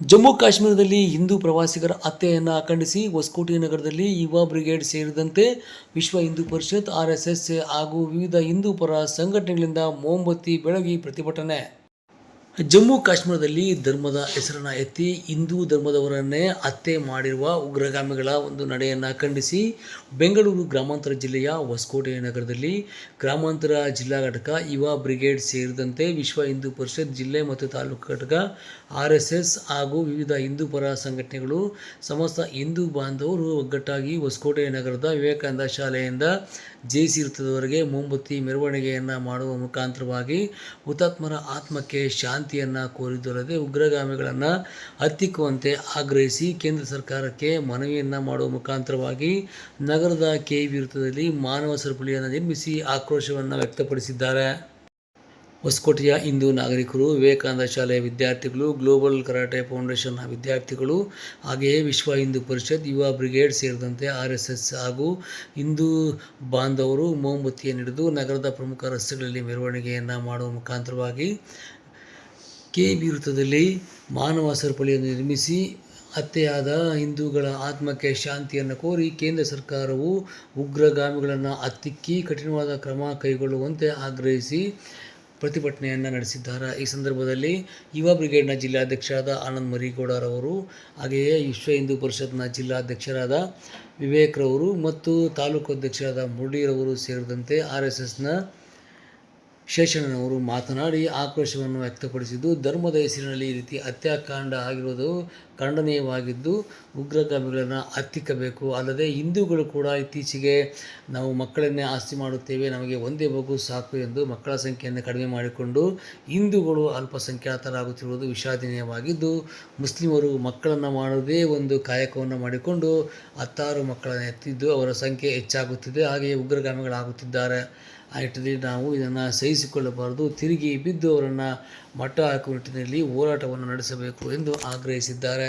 ಜಮ್ಮು ಕಾಶ್ಮೀರದಲ್ಲಿ ಹಿಂದೂ ಪ್ರವಾಸಿಗರ ಹತ್ಯೆಯನ್ನು ಖಂಡಿಸಿ ಹೊಸಕೋಟೆ ನಗರದಲ್ಲಿ ಯುವ ಬ್ರಿಗೇಡ್ ಸೇರಿದಂತೆ ವಿಶ್ವ ಹಿಂದೂ ಪರಿಷತ್ ಆರ್ಎಸ್ಎಸ್ ಹಾಗೂ ವಿವಿಧ ಹಿಂದೂ ಪರ ಸಂಘಟನೆಗಳಿಂದ ಮೊಂಬತ್ತಿ ಬೆಳಗಿ ಪ್ರತಿಭಟನೆ. ಜಮ್ಮು ಕಾಶ್ಮೀರದಲ್ಲಿ ಧರ್ಮದ ಹೆಸರನ್ನ ಎತ್ತಿ ಹಿಂದೂ ಧರ್ಮದವರನ್ನೇ ಹತ್ಯೆ ಮಾಡಿರುವ ಉಗ್ರಗಾಮಿಗಳ ಒಂದು ನಡೆಯನ್ನು ಖಂಡಿಸಿ ಬೆಂಗಳೂರು ಗ್ರಾಮಾಂತರ ಜಿಲ್ಲೆಯ ಹೊಸಕೋಟೆ ನಗರದಲ್ಲಿ ಗ್ರಾಮಾಂತರ ಜಿಲ್ಲಾ ಘಟಕ ಯುವ ಬ್ರಿಗೇಡ್ ಸೇರಿದಂತೆ ವಿಶ್ವ ಹಿಂದೂ ಪರಿಷತ್ ಜಿಲ್ಲೆ ಮತ್ತು ತಾಲೂಕು ಘಟಕ ಆರ್ ಎಸ್ ಎಸ್ ಹಾಗೂ ವಿವಿಧ ಹಿಂದೂ ಪರ ಸಂಘಟನೆಗಳು ಸಮಸ್ತ ಹಿಂದೂ ಬಾಂಧವರು ಒಗ್ಗಟ್ಟಾಗಿ ಹೊಸಕೋಟೆ ನಗರದ ವಿವೇಕಾನಂದ ಶಾಲೆಯಿಂದ ಜೇಸಿ ವೃತ್ತದವರೆಗೆ ಮೊಂಬತ್ತಿ ಮೆರವಣಿಗೆಯನ್ನು ಮಾಡುವ ಮುಖಾಂತರವಾಗಿ ಹುತಾತ್ಮರ ಆತ್ಮಕ್ಕೆ ಶಾಂತಿಯನ್ನು ಕೋರಿದ್ದರದೆ ಉಗ್ರಗಾಮಿಗಳನ್ನು ಹತ್ತಿಕ್ಕುವಂತೆ ಆಗ್ರಹಿಸಿ ಕೇಂದ್ರ ಸರ್ಕಾರಕ್ಕೆ ಮನವಿಯನ್ನು ಮಾಡುವ ಮುಖಾಂತರವಾಗಿ ನಗರದ ಕೆ ವೃತ್ತದಲ್ಲಿ ಮಾನವ ಸರಪಳಿಯನ್ನು ನಿರ್ಮಿಸಿ ಆಕ್ರೋಶವನ್ನು ವ್ಯಕ್ತಪಡಿಸಿದ್ದಾರೆ. ಹೊಸಕೋಟೆಯ ಹಿಂದೂ ನಾಗರಿಕರು ವಿವೇಕಾನಂದ ಶಾಲೆಯ ವಿದ್ಯಾರ್ಥಿಗಳು, ಗ್ಲೋಬಲ್ ಕರಾಟೆ ಫೌಂಡೇಶನ್ನ ವಿದ್ಯಾರ್ಥಿಗಳು, ಹಾಗೆಯೇ ವಿಶ್ವ ಹಿಂದೂ ಪರಿಷತ್, ಯುವ ಬ್ರಿಗೇಡ್ ಸೇರಿದಂತೆ ಆರ್ ಎಸ್ ಎಸ್ ಹಾಗೂ ಹಿಂದೂ ಬಾಂಧವರು ಮೋಮ್ಬತ್ತಿಯನ್ನು ಹಿಡಿದು ನಗರದ ಪ್ರಮುಖ ರಸ್ತೆಗಳಲ್ಲಿ ಮೆರವಣಿಗೆಯನ್ನು ಮಾಡುವ ಮುಖಾಂತರವಾಗಿ ಕೆ ಬಿ ವೃತ್ತದಲ್ಲಿ ಮಾನವ ಸರಪಳಿಯನ್ನು ನಿರ್ಮಿಸಿ ಹತ್ಯೆಯಾದ ಹಿಂದೂಗಳ ಆತ್ಮಕ್ಕೆ ಶಾಂತಿಯನ್ನು ಕೋರಿ ಕೇಂದ್ರ ಸರ್ಕಾರವು ಉಗ್ರಗಾಮಿಗಳನ್ನು ಹತ್ತಿಕ್ಕಿ, ಕಠಿಣವಾದ ಕ್ರಮ ಕೈಗೊಳ್ಳುವಂತೆ ಆಗ್ರಹಿಸಿ ಪ್ರತಿಭಟನೆಯನ್ನು ನಡೆಸಿದ್ದಾರೆ. ಈ ಸಂದರ್ಭದಲ್ಲಿ ಯುವ ಬ್ರಿಗೇಡ್ನ ಜಿಲ್ಲಾಧ್ಯಕ್ಷರಾದ ಆನಂದ್ ಮರಿಗೌಡರವರು, ಹಾಗೆಯೇ ವಿಶ್ವ ಹಿಂದೂ ಪರಿಷತ್ನ ಜಿಲ್ಲಾಧ್ಯಕ್ಷರಾದ ವಿವೇಕ್ರವರು ಮತ್ತು ತಾಲೂಕು ಅಧ್ಯಕ್ಷರಾದ ಮುರಳೀರವರು ಸೇರಿದಂತೆ ಆರ್ ಎಸ್ ಎಸ್ನ ಶೇಷಣ್ಣನವರು ಮಾತನಾಡಿ ಆಕ್ರೋಶವನ್ನು ವ್ಯಕ್ತಪಡಿಸಿದ್ದು, ಧರ್ಮದ ಹೆಸರಿನಲ್ಲಿ ಈ ರೀತಿ ಹತ್ಯಾಕಾಂಡ ಆಗಿರುವುದು ಖಂಡನೀಯವಾಗಿದ್ದು, ಉಗ್ರಗಾಮಿಗಳನ್ನು ಹತ್ತಿಕ್ಕಬೇಕು. ಅಲ್ಲದೆ ಹಿಂದೂಗಳು ಕೂಡ ಇತ್ತೀಚೆಗೆ ನಾವು ಮಕ್ಕಳನ್ನೇ ಆಸ್ತಿ ಮಾಡುತ್ತೇವೆ, ನಮಗೆ ಒಂದೇ ಮಗು ಸಾಕು ಎಂದು ಮಕ್ಕಳ ಸಂಖ್ಯೆಯನ್ನು ಕಡಿಮೆ ಮಾಡಿಕೊಂಡು, ಹಿಂದೂಗಳು ಅಲ್ಪಸಂಖ್ಯಾತರಾಗುತ್ತಿರುವುದು ವಿಷಾದನೀಯವಾಗಿದ್ದು, ಮುಸ್ಲಿಮರು ಮಕ್ಕಳನ್ನು ಮಾಡುವುದೇ ಒಂದು ಕಾಯಕವನ್ನು ಮಾಡಿಕೊಂಡು, ಹತ್ತಾರು ಮಕ್ಕಳನ್ನು ಎತ್ತಿದ್ದು ಅವರ ಸಂಖ್ಯೆ ಹೆಚ್ಚಾಗುತ್ತಿದೆ. ಹಾಗೆಯೇ ಉಗ್ರಗಾಮಿಗಳಾಗುತ್ತಿದ್ದಾರೆ. ಆ ನಿಟ್ಟಿನಲ್ಲಿ ನಾವು ಇದನ್ನು ಸಹಿಸಿಕೊಳ್ಳಬಾರದು. ತಿರುಗಿ ಬಿದ್ದು ಅವರನ್ನು ಮಟ್ಟ ಹಾಕುವ ನಿಟ್ಟಿನಲ್ಲಿ ಹೋರಾಟವನ್ನು ನಡೆಸಬೇಕು ಎಂದು ಆಗ್ರಹಿಸಿದ್ದಾರೆ.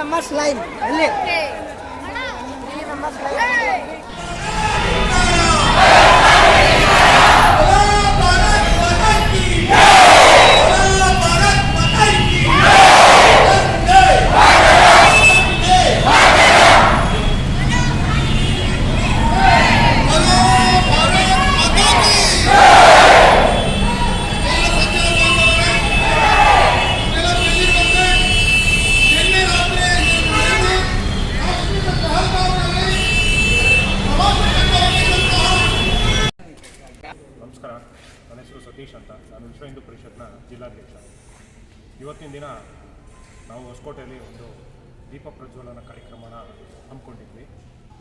ಮೆಂಬರ್ಸ್ ಲೈನ್ ಅಲ್ಲಿ ತ್ರೀ ಮೆಂಬರ್ಸ್ ಲೈನ್ ನಾವು ಹೊಸಕೋಟೆಯಲ್ಲಿ ಒಂದು ದೀಪ ಪ್ರಜ್ವಲನ ಕಾರ್ಯಕ್ರಮನ ಹಮ್ಮಿಕೊಂಡಿದ್ವಿ.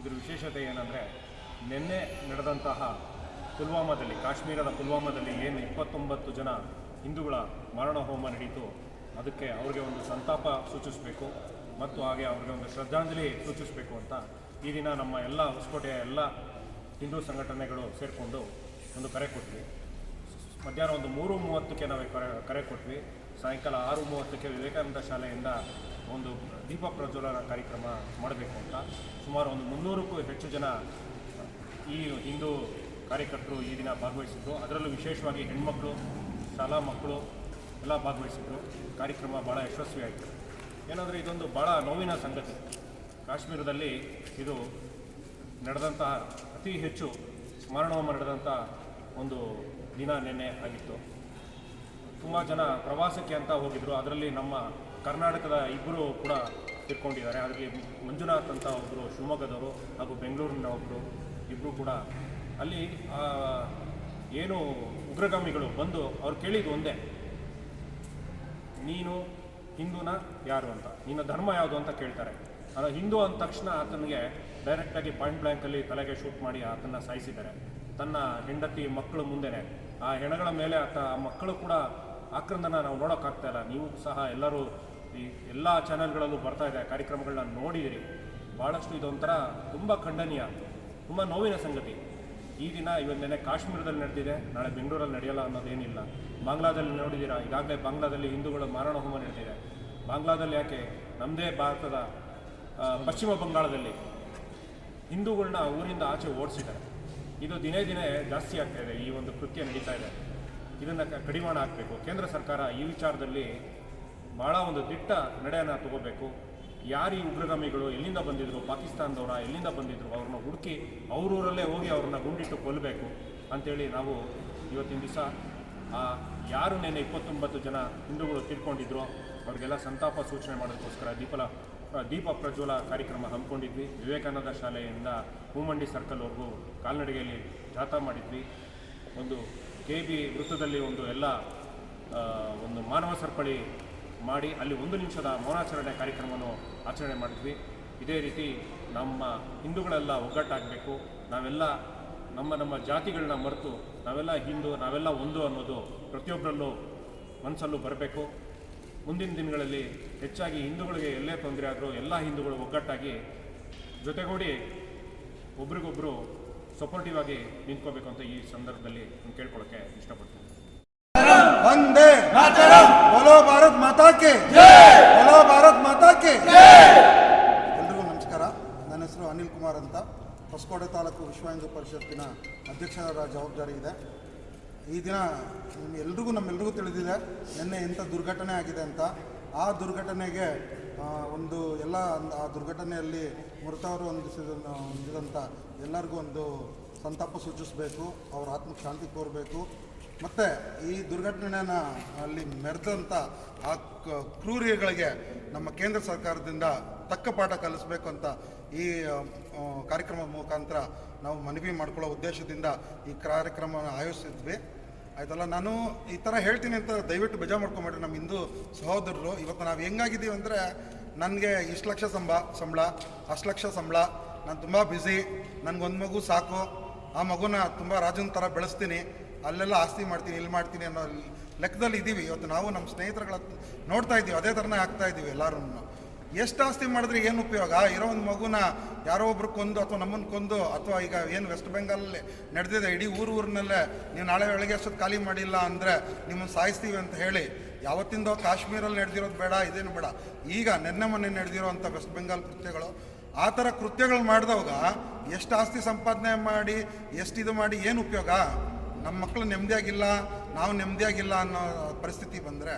ಇದರ ವಿಶೇಷತೆ ಏನಂದರೆ, ನಿನ್ನೆ ನಡೆದಂತಹ ಪುಲ್ವಾಮಾದಲ್ಲಿ, ಕಾಶ್ಮೀರದ ಪುಲ್ವಾಮಾದಲ್ಲಿ ಏನು ಇಪ್ಪತ್ತೊಂಬತ್ತು ಜನ ಹಿಂದೂಗಳ ಮರಣ ಹೋಮ ನಡೀತು, ಅದಕ್ಕೆ ಅವ್ರಿಗೆ ಒಂದು ಸಂತಾಪ ಸೂಚಿಸಬೇಕು ಮತ್ತು ಹಾಗೆ ಅವ್ರಿಗೆ ಒಂದು ಶ್ರದ್ಧಾಂಜಲಿ ಸೂಚಿಸಬೇಕು ಅಂತ ಈ ದಿನ ನಮ್ಮ ಎಲ್ಲ ಹೊಸಕೋಟೆಯ ಎಲ್ಲ ಹಿಂದೂ ಸಂಘಟನೆಗಳು ಸೇರಿಕೊಂಡು ಒಂದು ಕರೆ ಕೊಟ್ವಿ. ಮಧ್ಯಾಹ್ನ ಒಂದು ಮೂರು ಮೂವತ್ತಕ್ಕೆ ನಾವು ಕರೆ ಕರೆ ಕೊಟ್ವಿ. ಸಾಯಂಕಾಲ ಆರು ಮೂವತ್ತಕ್ಕೆ ವಿವೇಕಾನಂದ ಶಾಲೆಯಿಂದ ಒಂದು ದೀಪ ಪ್ರಜ್ವಲನ ಕಾರ್ಯಕ್ರಮ ಮಾಡಬೇಕು ಅಂತ. ಸುಮಾರು ಒಂದು ಮುನ್ನೂರಕ್ಕೂ ಹೆಚ್ಚು ಜನ ಈ ಹಿಂದೂ ಕಾರ್ಯಕರ್ತರು ಈ ದಿನ ಭಾಗವಹಿಸಿದ್ರು. ಅದರಲ್ಲೂ ವಿಶೇಷವಾಗಿ ಹೆಣ್ಮಕ್ಳು, ಶಾಲಾ ಮಕ್ಕಳು ಎಲ್ಲ ಭಾಗವಹಿಸಿದ್ರು. ಕಾರ್ಯಕ್ರಮ ಭಾಳ ಯಶಸ್ವಿಯಾಯಿತು ಏನಂದರೆ ಇದೊಂದು ಭಾಳ ನೋವಿನ ಸಂಗತಿ. ಕಾಶ್ಮೀರದಲ್ಲಿ ಇದು ನಡೆದಂತಹ ಅತಿ ಹೆಚ್ಚು ಸ್ಮರಣವನ್ನು ನಡೆದಂಥ ಒಂದು ದಿನ ನೆನ್ನೆ ಆಗಿತ್ತು. ತುಂಬ ಜನ ಪ್ರವಾಸಕ್ಕೆ ಅಂತ ಹೋಗಿದ್ರು. ಅದರಲ್ಲಿ ನಮ್ಮ ಕರ್ನಾಟಕದ ಇಬ್ಬರು ಕೂಡ ತಿರ್ಕೊಂಡಿದ್ದಾರೆ ಅದರಲ್ಲಿ ಮಂಜುನಾಥ್ ಅಂತ ಒಬ್ಬರು ಶಿವಮೊಗ್ಗದವರು ಹಾಗೂ ಬೆಂಗಳೂರಿನ ಒಬ್ಬರು ಇಬ್ಬರು ಕೂಡ. ಅಲ್ಲಿ ಏನು ಉಗ್ರಗಾಮಿಗಳು ಬಂದು ಅವ್ರು ಕೇಳಿದ್ದು ಒಂದೇ. ನೀನು ಹಿಂದೂನ ಯಾರು ಅಂತ. ನಿನ್ನ ಧರ್ಮ ಯಾವುದು ಅಂತ ಕೇಳ್ತಾರೆ. ಅದು ಹಿಂದೂ ಅಂದ ತಕ್ಷಣ ಆತನಿಗೆ ಡೈರೆಕ್ಟಾಗಿ ಪಾಯಿಂಟ್ ಬ್ಲ್ಯಾಂಕಲ್ಲಿ ತಲೆಗೆ ಶೂಟ್ ಮಾಡಿ ಆತನ ಸಾಯಿಸಿದ್ದಾರೆ. ತನ್ನ ಹೆಂಡತಿ ಮಕ್ಕಳು ಮುಂದೆನೆ. ಆ ಹೆಣಗಳ ಮೇಲೆ ಆತ ಆ ಮಕ್ಕಳು ಕೂಡ ಆಕ್ರಂದನ ನಾವು ನೋಡೋಕ್ಕಾಗ್ತಾ ಇಲ್ಲ. ನೀವು ಸಹ ಎಲ್ಲರೂ ಈ ಎಲ್ಲ ಚಾನೆಲ್ಗಳಲ್ಲೂ ಬರ್ತಾ ಇದೆ. ಕಾರ್ಯಕ್ರಮಗಳನ್ನ ನೋಡಿದಿರಿ. ಭಾಳಷ್ಟು ಇದೊಂಥರ ತುಂಬ ಖಂಡನೀಯ, ತುಂಬ ನೋವಿನ ಸಂಗತಿ. ಈ ದಿನ ಇವತ್ತು ನೆನೆ ಕಾಶ್ಮೀರದಲ್ಲಿ ನಡೆದಿದೆ. ನಾಳೆ ಬೆಂಗಳೂರಲ್ಲಿ ನಡೆಯಲ್ಲ ಅನ್ನೋದೇನಿಲ್ಲ. ಬಾಂಗ್ಲಾದಲ್ಲಿ ನೋಡಿದ್ದೀರಾ ಈಗಾಗಲೇ ಬಾಂಗ್ಲಾದಲ್ಲಿ ಹಿಂದೂಗಳು ಮಾರಣ ಹೋಮ ನಡೆದಿದೆ. ಬಾಂಗ್ಲಾದಲ್ಲಿ ಯಾಕೆ? ನಮ್ಮದೇ ಭಾರತದ ಪಶ್ಚಿಮ ಬಂಗಾಳದಲ್ಲಿ ಹಿಂದೂಗಳನ್ನ ಊರಿಂದ ಆಚೆ ಓಡಿಸಿದ್ದಾರೆ. ಇದು ದಿನೇ ದಿನೇ ಜಾಸ್ತಿ ಆಗ್ತಾ ಇದೆ. ಈ ಒಂದು ಕೃತ್ಯ ನಡೀತಾ ಇದೆ. ಇದನ್ನು ಕಡಿವಾಣ ಹಾಕಬೇಕು ಕೇಂದ್ರ ಸರ್ಕಾರ ಈ ವಿಚಾರದಲ್ಲಿ ಭಾಳ ಒಂದು ದಿಟ್ಟ ನಡೆಯನ್ನು ತಗೋಬೇಕು. ಯಾರು ಈ ಉಗ್ರಗಾಮಿಗಳು ಎಲ್ಲಿಂದ ಬಂದಿದ್ರು, ಪಾಕಿಸ್ತಾನದವರ ಎಲ್ಲಿಂದ ಬಂದಿದ್ರು, ಅವ್ರನ್ನ ಹುಡುಕಿ ಅವರೂರಲ್ಲೇ ಹೋಗಿ ಅವ್ರನ್ನ ಗುಂಡಿಟ್ಟು ಕೊಲ್ಲಬೇಕು ಅಂಥೇಳಿ ನಾವು ಇವತ್ತಿನ ದಿವಸ ಯಾರು ನೆನೆ ಇಪ್ಪತ್ತೊಂಬತ್ತು ಜನ ಹಿಂದೂಗಳು ತಿಳ್ಕೊಂಡಿದ್ರು, ಅವ್ರಿಗೆಲ್ಲ ಸಂತಾಪ ಸೂಚನೆ ಮಾಡೋದಕ್ಕೋಸ್ಕರ ದೀಪಲ ದೀಪ ಪ್ರಜ್ವಲ ಕಾರ್ಯಕ್ರಮ ಹಮ್ಮಿಕೊಂಡಿದ್ವಿ. ವಿವೇಕಾನಂದ ಶಾಲೆಯಿಂದ ಹೂಮಂಡಿ ಸರ್ಕಲ್ವರೆಗೂ ಕಾಲ್ನಡಿಗೆಯಲ್ಲಿ ಜಾಥಾ ಮಾಡಿದ್ವಿ. ಒಂದು ಕೆ ಬಿ ವೃತ್ತದಲ್ಲಿ ಒಂದು ಎಲ್ಲ ಒಂದು ಮಾನವ ಸರಪಳಿ ಮಾಡಿ ಅಲ್ಲಿ ಒಂದು ನಿಮಿಷದ ಮೌನಾಚರಣೆ ಕಾರ್ಯಕ್ರಮವನ್ನು ಆಚರಣೆ ಮಾಡಿದ್ವಿ. ಇದೇ ರೀತಿ ನಮ್ಮ ಹಿಂದೂಗಳೆಲ್ಲ ಒಗ್ಗಟ್ಟಾಗಬೇಕು. ನಾವೆಲ್ಲ ನಮ್ಮ ನಮ್ಮ ಜಾತಿಗಳನ್ನ ಮರೆತು ನಾವೆಲ್ಲ ಹಿಂದೂ, ನಾವೆಲ್ಲ ಒಂದು ಅನ್ನೋದು ಪ್ರತಿಯೊಬ್ಬರಲ್ಲೂ ಮನಸ್ಸಲ್ಲೂ ಬರಬೇಕು. ಮುಂದಿನ ದಿನಗಳಲ್ಲಿ ಹೆಚ್ಚಾಗಿ ಹಿಂದೂಗಳಿಗೆ ಎಲ್ಲೇ ತೊಂದರೆ ಆದರೂ ಎಲ್ಲ ಹಿಂದೂಗಳು ಒಗ್ಗಟ್ಟಾಗಿ ಜೊತೆಗೂಡಿ ಒಬ್ರಿಗೊಬ್ಬರು ಸಪೋರ್ಟಿವ್ ಆಗಿ ನಿಂತ್ಕೋಬೇಕು ಅಂತ ಈ ಸಂದರ್ಭದಲ್ಲಿ ಕೇಳ್ಕೊಳಕ್ಕೆ ಇಷ್ಟಪಡ್ತೀನಿ. ವಂದೇ ಬೋಲೋ ಭಾರತ್ ಮಾತಾಕೆ ಬೋಲೋ ಭಾರತ್ ಮಾತಾಕೆ ಎಲ್ರಿಗೂ ನಮಸ್ಕಾರ. ನನ್ನ ಹೆಸರು ಅನಿಲ್ ಕುಮಾರ್ ಅಂತ. ಹೊಸಕೋಟೆ ತಾಲೂಕು ವಿಶ್ವ ಹಿಂದೂ ಪರಿಷತ್ತಿನ ಅಧ್ಯಕ್ಷರ ಜವಾಬ್ದಾರಿ ಇದೆ. ಈ ದಿನ ಎಲ್ರಿಗೂ ನಮ್ಮೆಲ್ರಿಗೂ ತಿಳಿದಿದೆ ನಿನ್ನೆ ಎಂಥ ದುರ್ಘಟನೆ ಆಗಿದೆ ಅಂತ. ಆ ದುರ್ಘಟನೆಗೆ ಒಂದು ಎಲ್ಲ ಆ ದುರ್ಘಟನೆಯಲ್ಲಿ ಮೃತವರು ಹೊಂದಿದಂಥ ಎಲ್ಲರಿಗೂ ಒಂದು ಸಂತಾಪ ಸೂಚಿಸಬೇಕು, ಅವ್ರ ಆತ್ಮಕ್ಕೆ ಶಾಂತಿ ಕೋರಬೇಕು. ಮತ್ತು ಈ ದುರ್ಘಟನೆಯನ್ನು ಅಲ್ಲಿ ಮೆರೆದಂಥ ಆ ಕ್ರೂರಿಗಳಿಗೆ ನಮ್ಮ ಕೇಂದ್ರ ಸರ್ಕಾರದಿಂದ ತಕ್ಕ ಪಾಠ ಕಲಿಸ್ಬೇಕು ಅಂತ ಈ ಕಾರ್ಯಕ್ರಮದ ಮುಖಾಂತರ ನಾವು ಮನವಿ ಮಾಡ್ಕೊಳ್ಳೋ ಉದ್ದೇಶದಿಂದ ಈ ಕಾರ್ಯಕ್ರಮವನ್ನು ಆಯೋಜಿಸಿದ್ವಿ. ಆಯ್ತಲ್ಲ, ನಾನು ಈ ಥರ ಹೇಳ್ತೀನಿ ಅಂತ ದಯವಿಟ್ಟು ಬೇಜಾ ಮಾಡ್ಕೊಂಬೇಡ್ರಿ ನಮ್ಮ ಹಿಂದೂ ಸಹೋದರರು. ಇವತ್ತು ನಾವು ಹೆಂಗಾಗಿದ್ದೀವಿ ಅಂದರೆ ನನಗೆ ಇಷ್ಟು ಲಕ್ಷ ಸಂಬ, ಸಂಬಳ, ಅಷ್ಟು ಲಕ್ಷ ಸಂಬಳ, ನಾನು ತುಂಬ ಬ್ಯುಸಿ ನನಗೊಂದು ಮಗು ಸಾಕು, ಆ ಮಗುನ ತುಂಬ ರಾಜನ ಥರ ಬೆಳೆಸ್ತೀನಿ, ಅಲ್ಲೆಲ್ಲ ಆಸ್ತಿ ಮಾಡ್ತೀನಿ, ಇಲ್ಲಿ ಮಾಡ್ತೀನಿ ಅನ್ನೋ ಲೆಕ್ಕದಲ್ಲಿ ಇದ್ದೀವಿ ಇವತ್ತು ನಾವು ನಮ್ಮ ಸ್ನೇಹಿತರುಗಳ ನೋಡ್ತಾ ಇದ್ದೀವಿ ಅದೇ ಥರನೇ ಆಗ್ತಾ ಇದ್ದೀವಿ ಎಲ್ಲರೂ ಎಷ್ಟು ಆಸ್ತಿ ಮಾಡಿದ್ರೆ ಏನು ಉಪಯೋಗ? ಇರೋ ಒಂದು ಮಗುನ ಯಾರೋ ಒಬ್ರು ಕೊಂದು ಅಥವಾ ನಮ್ಮನ್ನು ಕೊಂದು ಅಥವಾ ಈಗ ಏನು ವೆಸ್ಟ್ ಬೆಂಗಾಲಲ್ಲಿ ನಡೆದಿದೆ, ಇಡೀ ಊರು ಊರಿನಲ್ಲೇ ನೀವು ನಾಳೆ ಒಳಗೆ ಅಷ್ಟೊತ್ತು ಖಾಲಿ ಮಾಡಿಲ್ಲ ಅಂದರೆ ನಿಮ್ಮನ್ನು ಸಾಯಿಸ್ತೀವಿ ಅಂತ ಹೇಳಿ, ಯಾವತ್ತಿಂದ ಕಾಶ್ಮೀರಲ್ಲಿ ನಡೆದಿರೋದು ಬೇಡ, ಇದೇನು ಬೇಡ. ಈಗ ನಿನ್ನೆ ಮೊನ್ನೆ ನಡೆದಿರೋವಂಥ ವೆಸ್ಟ್ ಬೆಂಗಾಲ್ ಕೃತ್ಯಗಳು, ಆ ಥರ ಕೃತ್ಯಗಳು ಮಾಡಿದವಾಗ ಎಷ್ಟು ಆಸ್ತಿ ಸಂಪಾದನೆ ಮಾಡಿ, ಎಷ್ಟು ಇದು ಮಾಡಿ ಏನು ಉಪಯೋಗ? ನಮ್ಮ ಮಕ್ಕಳು ನೆಮ್ಮದಿಯಾಗಿಲ್ಲ ನಾವು ನೆಮ್ಮದಿಯಾಗಿಲ್ಲ ಅನ್ನೋ ಪರಿಸ್ಥಿತಿ ಬಂದರೆ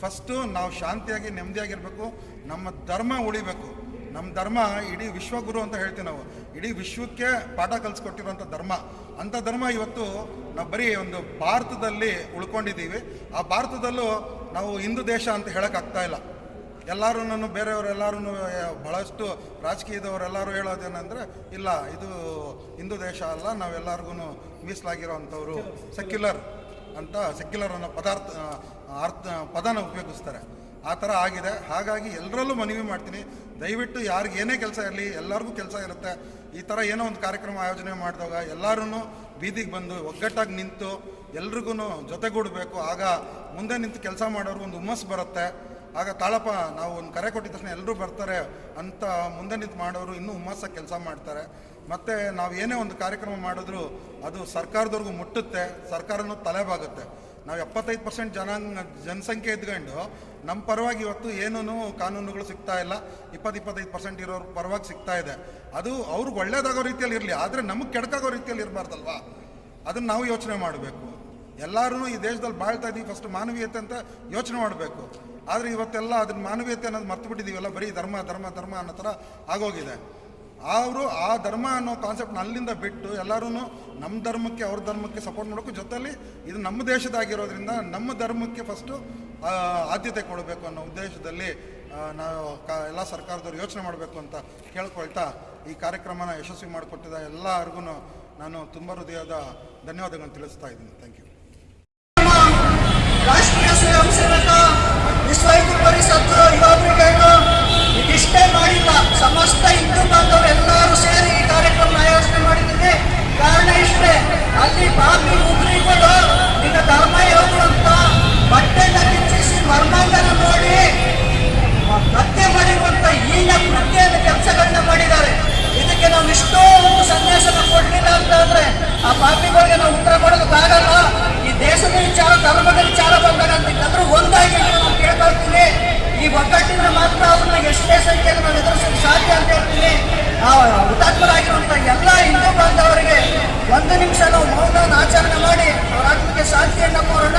ಫಸ್ಟು ನಾವು ಶಾಂತಿಯಾಗಿ, ನೆಮ್ಮದಿಯಾಗಿರಬೇಕು. ನಮ್ಮ ಧರ್ಮ ಉಳಿಬೇಕು. ನಮ್ಮ ಧರ್ಮ ಇಡೀ ವಿಶ್ವಗುರು ಅಂತ ಹೇಳ್ತೀವಿ ನಾವು. ಇಡೀ ವಿಶ್ವಕ್ಕೆ ಪಾಠ ಕಲಿಸ್ಕೊಟ್ಟಿರುವಂಥ ಧರ್ಮ. ಅಂಥ ಧರ್ಮ ಇವತ್ತು ನಾವು ಬರೀ ಒಂದು ಭಾರತದಲ್ಲಿ ಉಳ್ಕೊಂಡಿದ್ದೀವಿ. ಆ ಭಾರತದಲ್ಲೂ ನಾವು ಹಿಂದೂ ದೇಶ ಅಂತ ಹೇಳೋಕ್ಕಾಗ್ತಾ ಇಲ್ಲ. ಎಲ್ಲರೂ ಬೇರೆಯವರೆಲ್ಲರೂ ಬಹಳಷ್ಟು ರಾಜಕೀಯದವರೆಲ್ಲರೂ ಹೇಳೋದೇನೆಂದರೆ ಇಲ್ಲ, ಇದು ಹಿಂದೂ ದೇಶ ಅಲ್ಲ ನಾವೆಲ್ಲರಿಗೂ ಮೀಸಲಾಗಿರೋವಂಥವ್ರು ಸೆಕ್ಯುಲರ್. ಅಂತ ಸೆಕ್ಯುಲರ್ ಅನ್ನೋ ಪದಾರ್ಥ ಅರ್ಥ, ಪದನ ಉಪಯೋಗಿಸ್ತಾರೆ. ಆ ಥರ ಆಗಿದೆ. ಹಾಗಾಗಿ ಎಲ್ಲರಲ್ಲೂ ಮನವಿ ಮಾಡ್ತೀನಿ. ದಯವಿಟ್ಟು ಯಾರಿಗೆ ಏನೇ ಕೆಲಸ ಇರಲಿ, ಎಲ್ಲರಿಗೂ ಕೆಲಸ ಇರುತ್ತೆ. ಈ ಥರ ಏನೋ ಒಂದು ಕಾರ್ಯಕ್ರಮ ಆಯೋಜನೆ ಮಾಡಿದಾಗ ಎಲ್ಲರೂ ಬೀದಿಗೆ ಬಂದು ಒಗ್ಗಟ್ಟಾಗಿ ನಿಂತು ಎಲ್ರಿಗೂ ಜೊತೆಗೂಡಬೇಕು. ಆಗ ಮುಂದೆ ನಿಂತು ಕೆಲಸ ಮಾಡೋರು ಒಂದು ಹುಮ್ಮಸ್ಸು ಬರುತ್ತೆ. ಆಗ ತಾಳಪ್ಪ, ನಾವು ಒಂದು ಕರೆ ಕೊಟ್ಟಿದ ತಕ್ಷಣ ಎಲ್ಲರೂ ಬರ್ತಾರೆ ಅಂತ ಮುಂದೆ ನಿಂತು ಮಾಡೋರು ಇನ್ನೂ ಹುಮ್ಮಸ್ಸಾಗಿ ಕೆಲಸ ಮಾಡ್ತಾರೆ. ಮತ್ತು ನಾವು ಏನೇ ಒಂದು ಕಾರ್ಯಕ್ರಮ ಮಾಡಿದ್ರು ಅದು ಸರ್ಕಾರದವ್ರಿಗೂ ಮುಟ್ಟುತ್ತೆ, ಸರ್ಕಾರನೂ ತಲೆಬಾಗುತ್ತೆ. ನಾವು ಎಪ್ಪತ್ತೈದು ಪರ್ಸೆಂಟ್ ಜನಾಂಗ, ಜನಸಂಖ್ಯೆ ಇದ್ಕೊಂಡು ನಮ್ಮ ಪರವಾಗಿ ಇವತ್ತು ಏನೂ ಕಾನೂನುಗಳು ಸಿಗ್ತಾ ಇಲ್ಲ ಇಪ್ಪತ್ತು ಇಪ್ಪತ್ತೈದು ಪರ್ಸೆಂಟ್ ಇರೋರ ಪರವಾಗಿ ಸಿಗ್ತಾ ಇದೆ. ಅದು ಅವ್ರಿಗೆ ಒಳ್ಳೇದಾಗೋ ರೀತಿಯಲ್ಲಿ ಇರಲಿ, ಆದರೆ ನಮಗೆ ಕೆಡಕಾಗೋ ರೀತಿಯಲ್ಲಿ ಇರಬಾರ್ದಲ್ವಾ? ಅದನ್ನು ನಾವು ಯೋಚನೆ ಮಾಡಬೇಕು. ಎಲ್ಲರೂ ಈ ದೇಶದಲ್ಲಿ ಬಾಳ್ತಾ ಇದ್ದೀವಿ ಫಸ್ಟ್ ಮಾನವೀಯತೆ ಅಂತ ಯೋಚನೆ ಮಾಡಬೇಕು. ಆದರೆ ಇವತ್ತೆಲ್ಲ ಅದನ್ನ ಮಾನವೀಯತೆ ಅನ್ನೋದು ಮರ್ತು ಬಿಟ್ಟಿದ್ದೀವಲ್ಲ ಬರೀ ಧರ್ಮ ಧರ್ಮ ಧರ್ಮ ಅನ್ನೋ ಥರ ಆಗೋಗಿದೆ. ಅವರು ಆ ಧರ್ಮ ಅನ್ನೋ ಕಾನ್ಸೆಪ್ಟ್ನ ಅಲ್ಲಿಂದ ಬಿಟ್ಟು ಎಲ್ಲರೂ ನಮ್ಮ ಧರ್ಮಕ್ಕೆ, ಅವ್ರ ಧರ್ಮಕ್ಕೆ ಸಪೋರ್ಟ್ ಮಾಡೋಕ್ಕೂ ಜೊತೆಯಲ್ಲಿ ಇದು ನಮ್ಮ ದೇಶದಾಗಿರೋದ್ರಿಂದ ನಮ್ಮ ಧರ್ಮಕ್ಕೆ ಫಸ್ಟು ಆದ್ಯತೆ ಕೊಡಬೇಕು ಅನ್ನೋ ಉದ್ದೇಶದಲ್ಲಿ ನಾವು ಕ, ಎಲ್ಲ ಸರ್ಕಾರದವ್ರು ಯೋಚನೆ ಮಾಡಬೇಕು ಅಂತ ಕೇಳ್ಕೊಳ್ತಾ ಈ ಕಾರ್ಯಕ್ರಮನ ಯಶಸ್ವಿ ಮಾಡಿಕೊಟ್ಟಿದ ಎಲ್ಲರಿಗೂ ನಾನು ತುಂಬ ಹೃದಯದ ಧನ್ಯವಾದಗಳನ್ನು ತಿಳಿಸ್ತಾ ಇದ್ದೀನಿ. ಥ್ಯಾಂಕ್ ಯು ಸಂದೇಶನ ಕೊಡ್ಲಿಲ್ಲ ಅಂತ ಅಂದ್ರೆ ಆ ಪಾಪಿಗಳಿಗೆ ನಾವು ಉತ್ತರ ಕೊಡೋದಕ್ಕಾಗಲ್ಲ ಈ ದೇಶದ ವಿಚಾರ, ಧರ್ಮದ ವಿಚಾರ ಬಂದಾಗ ಎಲ್ಲರೂ ಒಂದಾಗಿ ನಾವು ಕೇಳ್ಕೊಳ್ತೀನಿ ಈ ಒಗ್ಗಟ್ಟಿನ ಮಾತ್ರ ಅವ್ರನ್ನ ಎಷ್ಟೇ ಸಂಖ್ಯೆಯಲ್ಲಿ ನಾವು ಎದುರಿಸಲು ಸಾಧ್ಯ ಅಂತ ಹೇಳ್ತೀನಿ. ಆ ಹುತಾತ್ಮರಾಗಿರುವಂತ ಎಲ್ಲ ಹಿಂದೂ ಬಾಂಧವರಿಗೆ ಒಂದು ನಿಮಿಷ ನಾವು ಮೌನವನ್ನು ಆಚರಣೆ ಮಾಡಿ, ಅವರ ಆತ್ಮಕ್ಕೆ ಶಾಂತಿಯನ್ನು ಕೋರೋಣ.